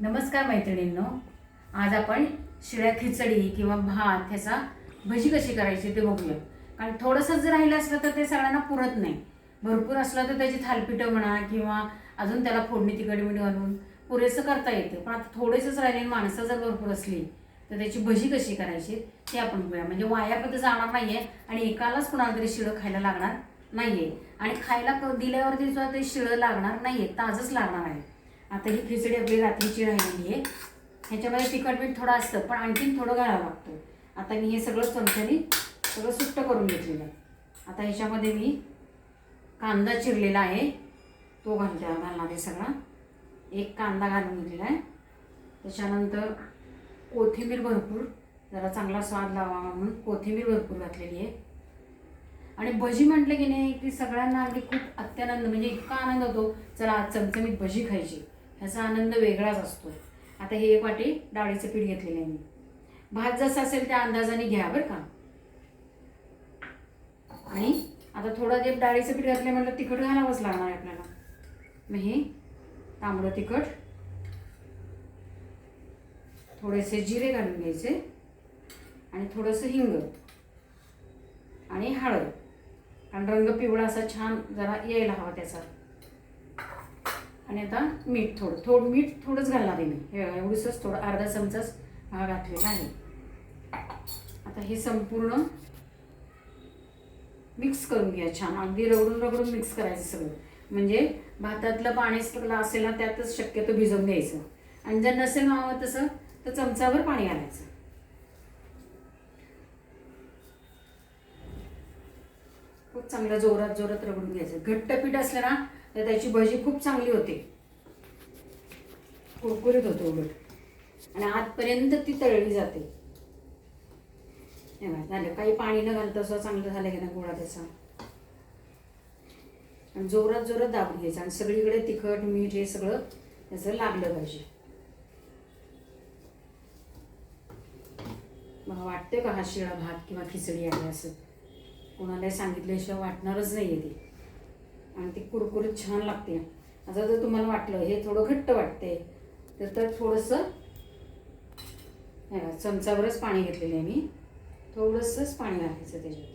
नमस्कार मैत्रिणींनो. आज आपण शिळ्या खिचडी किंवा भात ह्याचा भजी कशी करायची ते बघूया कारण थोडंसं जर राहिलं असलं तर ते सगळ्यांना पुरत नाही. भरपूर असलं तर त्याची थालपिठं म्हणा किंवा अजून त्याला फोडणी तिखट मिठ घालून पुरेसं करता येते. पण आता थोडेसंच राहिले माणसं जर भरपूर असली तर त्याची भजी कशी करायची ते आपण बघूया. म्हणजे वाया पण जाणार नाही आहे आणि एकालाच कुणाला तरी शिळं खायला लागणार नाही आहे आणि खायला दिल्यावरती सुद्धा ते शिळं लागणार नाही आहे ताजंच लागणार आहे. आता ही खिचडी आपली रात्रीची राहिलेली आहे. ह्याच्यामध्ये तिखट मीठ थोडं असतं पण आणखीन थोडं घालावं लागतं आता मी हे सगळं चमच्याने सगळं सुट्ट करून घेतलेलं आहे. आता ह्याच्यामध्ये मी कांदा चिरलेला आहे. तो घालते घालणार आहे सगळा. एक कांदा घालून घेतलेला आहे. त्याच्यानंतर कोथिंबीर भरपूर जरा चांगला स्वाद लावा म्हणून कोथिंबीर भरपूर घातलेली आहे. आणि भजी म्हटलं की नाही की सगळ्यांना अगदी खूप अत्यानंद म्हणजे इतका आनंद होतो चला आज चमचमीत भजी खायची. ह्याचा आनंद वेगळाच असतो. आता हे एक वाटी डाळीचं पीठ घेतलेलं आहे मी. भात जसा असेल त्या अंदाजाने घ्या बरं का. आणि आता थोडं जे डाळीचं पीठ घातलं म्हटलं तिखट घालावंच लागणार आहे आपल्याला. मग हे तांबडं तिखट थोडेसे जिरे घालून घ्यायचे आणि थोडंसं हिंग आणि हळद. आणि रंग पिवळा असा छान जरा यायला हवा त्याचा. आणि आता मीठ थोडं थोडं मीठ थोडंच घालणार आहे मी. हे थोडं अर्धा चमचाच घातलेला आहे. आता हे संपूर्ण मिक्स करून घ्या छान. अगदी रगडून रगडून मिक्स करायचं सगळं. म्हणजे भातातलं पाणी सगळं असेल ना त्यातच शक्यतो भिजवून द्यायचं. आणि जर नसेल मावं तसं तर चमचावर पाणी घालायचं. खूप चांगलं जोरात जोरात रगडून घ्यायचं. घट्ट पीठ असलं ना तर त्याची भजी खूप चांगली होते. कुरकुरीत होते उलट. आणि आतपर्यंत ती तळली जाते. हे झालं. काही पाणी न घालतं असं चांगलं झालं की ना गोळा त्याचा. आणि जोरात जोरात दाबून घ्यायचं. आणि सगळीकडे तिखट मीठ हे सगळं त्याचं लागलं पाहिजे. मला वाटतं का हा शिळा भात किंवा खिचडी आहे असं. कोणालाही सांगितल्याशिवाय वाटणारच नाही आहे ती. आणि ती कुरकुरीत छान लागते. आता जर तुम्हाला वाटलं हे थोडं घट्ट वाटते तर तर थोडंसं चमचावरच पाणी घेतलेलं आहे मी. थोडंसंच पाणी घालायचं त्याच्यात.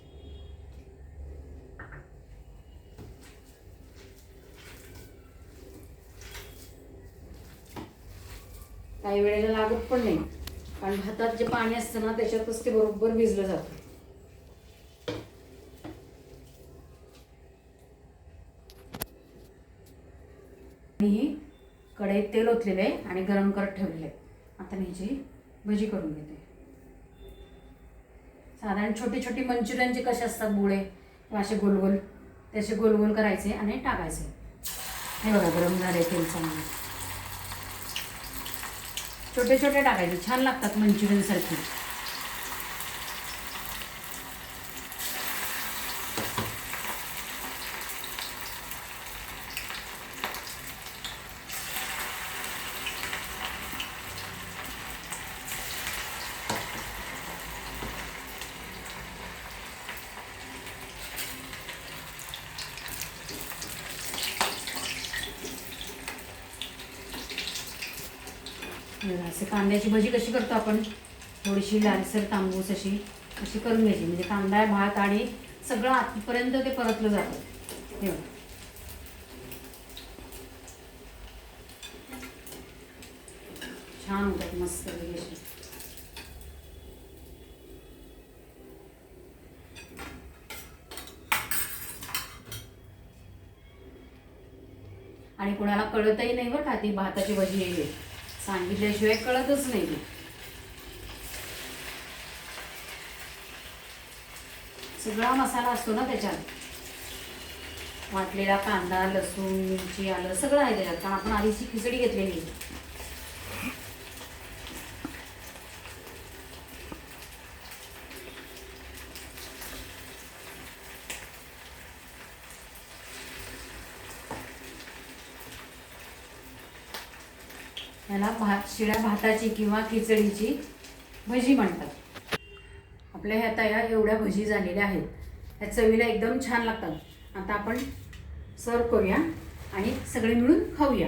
काही वेळेला लागत पण नाही. कारण भातात जे पाणी असतं ना त्याच्यातच ते बरोबर भिजलं जातं. मी कढईत तेल ओतलेलं आहे आणि गरम करत ठेवलेलं आहे. आता मी ह्याची भजी करून घेते. साधारण छोटी छोटी मंचुरियनचे कसे असतात बुळे किंवा असे गोल गोल त्याचे गोल गोल करायचे आणि टाकायचे. हे बघा गरम झाले तेल चांगले. छोटे छोटे टाकायचे छान लागतात मंचुरियन असं कांद्याची भजी कशी करतो आपण? थोडीशी लालसर तांबूस अशी अशी करून घ्यायची. म्हणजे कांदा भात आणि सगळं आतपर्यंत ते परतलं जातं. तेव्हा छान होतात मस्त अशी. आणि कोणाला कळतही नाही बरं का ती भाताची भजी आहे सांगितल्याशिवाय कळतच नाही सगळा मसाला असतो ना त्याच्यात. वाटलेला कांदा लसूण मिरची आलं सगळं आहे त्याच्यात. कारण आपण आधीची खिचडी घेतलेली याला भात शिळ्या भाताची किंवा खिचडीची भजी म्हणतात. आपल्या ह्या तयार एवढ्या भजी झालेल्या आहेत. ह्या चवीला एकदम छान लागतात. आता आपण सर्व करूया आणि सगळे मिळून खाऊया.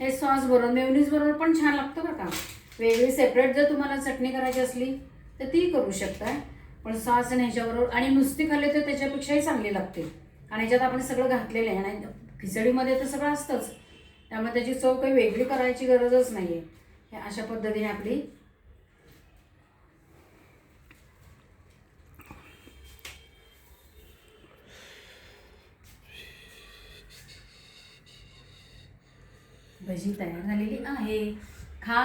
हे सॉस बरोबर मेवनीज बरोबर पण छान लागतं बरं का. वेगळी सेपरेट जर तुम्हाला चटणी करायची असली तर ती करू शकता. पण सॉस आणि ह्याच्याबरोबर आणि नुसती खाल्ली तर त्याच्यापेक्षाही चांगली लागते. आणि ह्याच्यात आपण सगळं घातलेलं आहे आणि खिचडीमध्ये तर सगळं असतंच. त्यामुळे त्याची चव काही वेगळी करायची गरजच नाही आहे हे अशा पद्धतीने आपली भजी तयार झालेली आहे. खा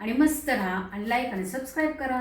आणि मस्त राहा आणि लाईक आणि सबस्क्राईब करा.